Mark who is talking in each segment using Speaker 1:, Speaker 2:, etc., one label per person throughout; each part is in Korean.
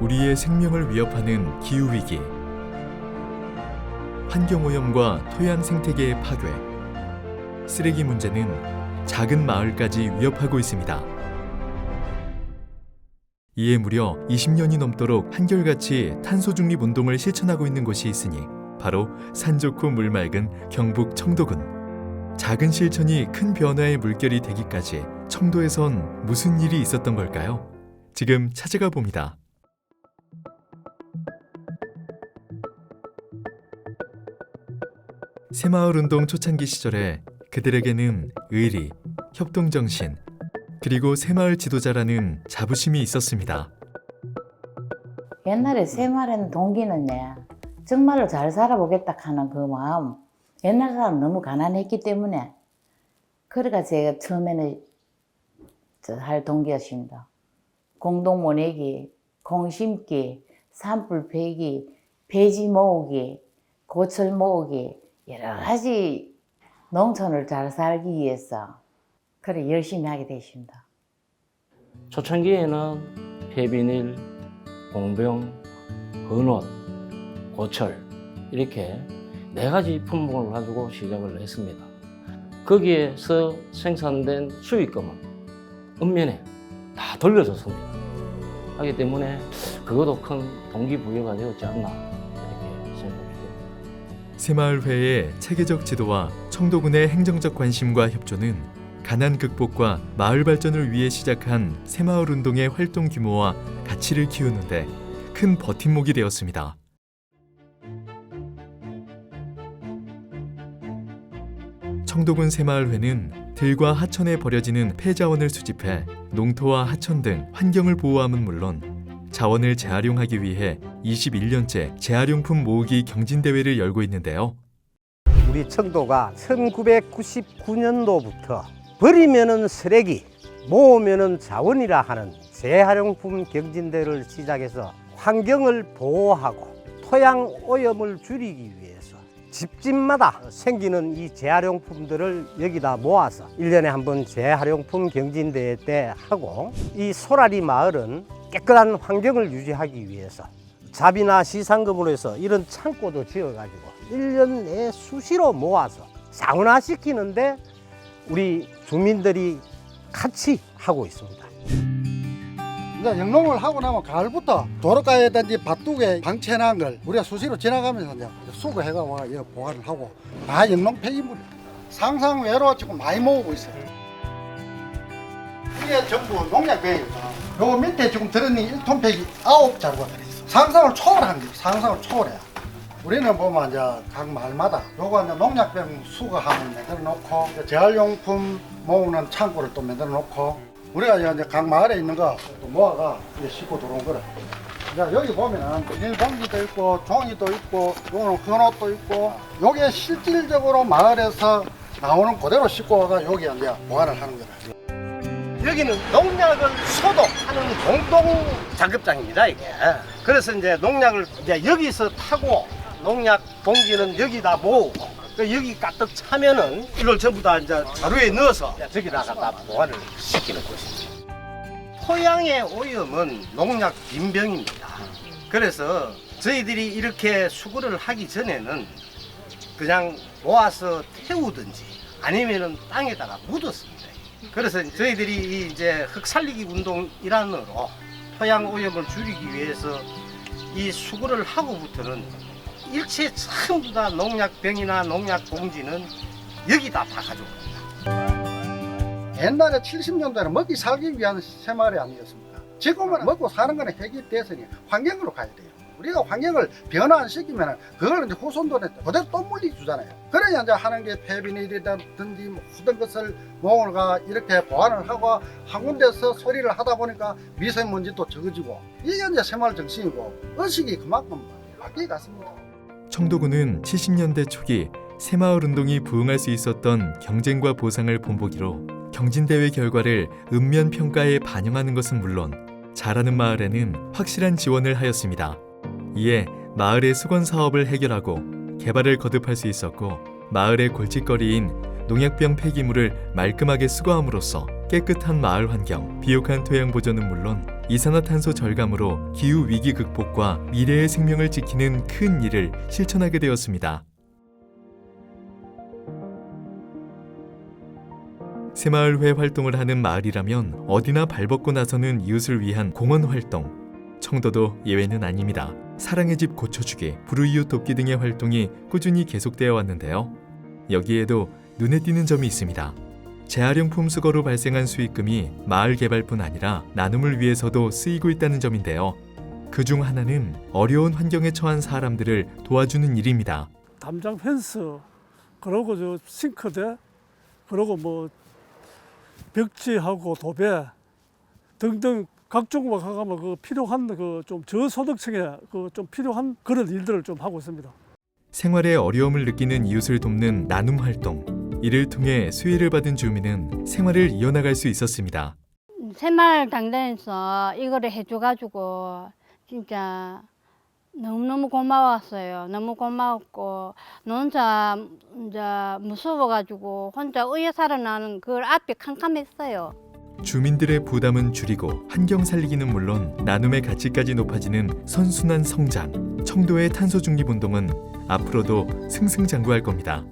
Speaker 1: 우리의 생명을 위협하는 기후 위기, 환경 오염과 토양 생태계의 파괴, 쓰레기 문제는 작은 마을까지 위협하고 있습니다. 이에 무려 20년이 넘도록 한결같이 탄소 중립 운동을 실천하고 있는 곳이 있으니 바로 산 좋고 물 맑은 경북 청도군. 작은 실천이 큰 변화의 물결이 되기까지 청도에선 무슨 일이 있었던 걸까요? 지금 찾아가 봅니다. 새마을 운동 초창기 시절에 그들에게는 의리, 협동정신, 그리고 새마을 지도자라는 자부심이 있었습니다.
Speaker 2: 옛날에 새마을에는 동기는 요 정말로 잘 살아보겠다 하는 그 마음 옛날 사람 너무 가난했기 때문에 그래가 제가 처음에는 저할 동기였습니다. 공동 모내기, 공 심기, 산불 베기, 배지 모으기, 고철 모으기 여러 가지 농촌을 잘 살기 위해서 그래 열심히 하게 되십니다.
Speaker 3: 초창기에는 폐비닐, 공병, 헌옷, 고철 이렇게 네 가지 품목을 가지고 시작을 했습니다. 거기에서 생산된 수익금은 읍면에 다 돌려줬습니다. 하기 때문에 그것도 큰 동기부여가 되었지 않나 이렇게 생각합니다.
Speaker 1: 새마을회의 체계적 지도와 청도군의 행정적 관심과 협조는 가난 극복과 마을 발전을 위해 시작한 새마을 운동의 활동 규모와 가치를 키우는데 큰 버팀목이 되었습니다. 청도군 새마을회는 들과 하천에 버려지는 폐자원을 수집해 농토와 하천 등 환경을 보호함은 물론 자원을 재활용하기 위해 21년째 재활용품 모으기 경진대회를 열고 있는데요.
Speaker 4: 우리 청도가 1999년도부터 버리면은 쓰레기, 모으면은 자원이라 하는 재활용품 경진대를 시작해서 환경을 보호하고 토양 오염을 줄이기 위해서 집집마다 생기는 이 재활용품들을 여기다 모아서 일년에 한 번 재활용품 경진대회 때 하고 이 소라리 마을은 깨끗한 환경을 유지하기 위해서 자비나 시상금으로 해서 이런 창고도 지어가지고 일년 내에 수시로 모아서 상온화시키는데 우리 주민들이 같이 하고 있습니다.
Speaker 5: 이제 영농을 하고 나면 가을부터 도로가에든지 밭둑에 방치해놓은 걸 우리가 수시로 지나가면서 이제 수거해가지고 여기 보관을 하고 다 영농 폐기물 상상 외로 지금 많이 모으고 있어요. 이게 전부 농약병입니다. 요 밑에 지금 들어있는 1톤 팩이 9자루가 들어있어. 상상을 초월한 거죠. 상상을 초월해. 우리는 보면 이제 각 마을마다 요거 이제 농약병 수거함을 만들어 놓고 재활용품 모으는 창고를 또 만들어 놓고 우리가 이제 각 마을에 있는 거 또 모아가 이제 싣고 들어온 거라. 자, 여기 보면은 비닐봉지도 있고 종이도 있고 요거는 헌옷도 있고 요게 실질적으로 마을에서 나오는 그대로 싣고 와가 여기 이제 보관을 하는 거라.
Speaker 4: 여기는 농약을 소독하는 공동 작업장입니다, 이게. 그래서 이제 농약을 이제 여기서 타고 농약 봉지는 여기다 모으고 그 여기 가득 차면은 이걸 전부 다 이제 자루에 넣어서 저기다 갖다 보관을 시키는 곳입니다. 토양의 오염은 농약 빈병입니다. 그래서 저희들이 이렇게 수거를 하기 전에는 그냥 모아서 태우든지 아니면은 땅에다가 묻었습니다. 그래서 저희들이 이 이제 흙 살리기 운동 일환으로 토양 오염을 줄이기 위해서 이 수거를 하고부터는 일체 전부 다 농약병이나 농약 봉지는 여기다 다 가져옵니다.
Speaker 5: 옛날에 70년대는 먹기 살기 위한 새마을이 아니었습니까? 지금은 먹고 사는 거는 해결 대선이 환경으로 가야 돼요. 우리가 환경을 변화 안 시키면 그걸 이제 후손들한테 그대로 또 물리주잖아요. 그래야 이제 하는 게 폐비닐이라든지 뭐 모든 것을 모을가 이렇게 보완을 하고 한 군데서 소리를 하다 보니까 미세먼지도 적어지고 이게 이제 새마을 정신이고 의식이 그만큼 바뀌어 갔습니다.
Speaker 1: 청도군은 70년대 초기 새마을 운동이 부응할 수 있었던 경쟁과 보상을 본보기로 경진대회 결과를 읍면 평가에 반영하는 것은 물론 잘하는 마을에는 확실한 지원을 하였습니다. 이에 마을의 수건 사업을 해결하고 개발을 거듭할 수 있었고 마을의 골칫거리인 농약병 폐기물을 말끔하게 수거함으로써 깨끗한 마을 환경, 비옥한 토양 보존은 물론 이산화탄소 절감으로 기후 위기 극복과 미래의 생명을 지키는 큰 일을 실천하게 되었습니다. 새마을회 활동을 하는 마을이라면 어디나 발벗고 나서는 이웃을 위한 공헌 활동. 청도도 예외는 아닙니다. 사랑의 집 고쳐주기, 불우이웃 돕기 등의 활동이 꾸준히 계속되어 왔는데요. 여기에도 눈에 띄는 점이 있습니다. 재활용품 수거로 발생한 수익금이 마을 개발뿐 아니라 나눔을 위해서도 쓰이고 있다는 점인데요. 그 중 하나는 어려운 환경에 처한 사람들을 도와주는 일입니다.
Speaker 6: 담장 펜스 그러고 저 싱크대 그러고 뭐 벽지하고 도배 등등 각종 막 하면 그 필요한 그 좀 저소득층에 그 좀 필요한 그런 일들을 좀 하고 있습니다.
Speaker 1: 생활에 어려움을 느끼는 이웃을 돕는 나눔 활동. 이를 통해 수혜를 받은 주민은 생활을 이어나갈 수 있었습니다.
Speaker 7: 새마을 당단에서 이거를 해줘가지고 진짜 너무너무 고마웠어요. 너무 고마웠고 나 혼자 이제 무서워가지고 혼자 의에 살아나는 그 앞이 캄캄했어요.
Speaker 1: 주민들의 부담은 줄이고 환경 살리기는 물론 나눔의 가치까지 높아지는 선순환 성장. 청도의 탄소 중립 운동은 앞으로도 승승장구할 겁니다.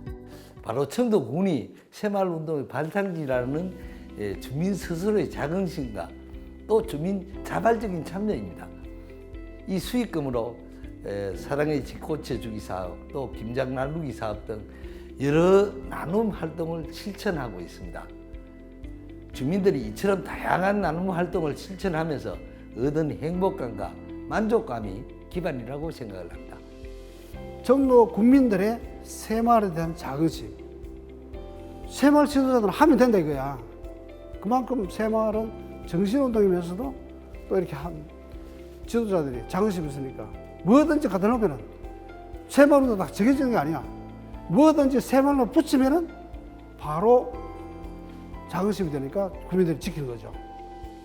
Speaker 8: 바로 청도군이 새마을 운동의 발상지라는 예, 주민 스스로의 자긍심과 또 주민 자발적인 참여입니다. 이 수익금으로 에, 사랑의 집 고쳐주기 사업, 또 김장 나누기 사업 등 여러 나눔 활동을 실천하고 있습니다. 주민들이 이처럼 다양한 나눔 활동을 실천하면서 얻은 행복감과 만족감이 기반이라고 생각을 합니다.
Speaker 9: 정도 국민들의 새마을에 대한 자긍심. 새마을 지도자들은 하면 된다 이거야. 그만큼 새마을은 정신운동이면서도 또 이렇게 한 지도자들이 자긍심이 있으니까 뭐든지 갖다 놓으면은 새마을운동 다 정해지는 게 아니야. 뭐든지 새마을로 붙이면은 바로 자긍심이 되니까 국민들이 지키는 거죠.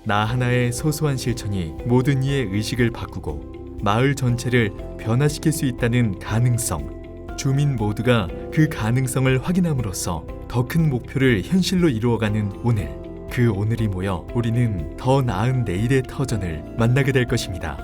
Speaker 1: 나 하나의 소소한 실천이 모든 이의 의식을 바꾸고 마을 전체를 변화시킬 수 있다는 가능성. 주민 모두가 그 가능성을 확인함으로써 더 큰 목표를 현실로 이루어가는 오늘. 그 오늘이 모여 우리는 더 나은 내일의 터전을 만나게 될 것입니다.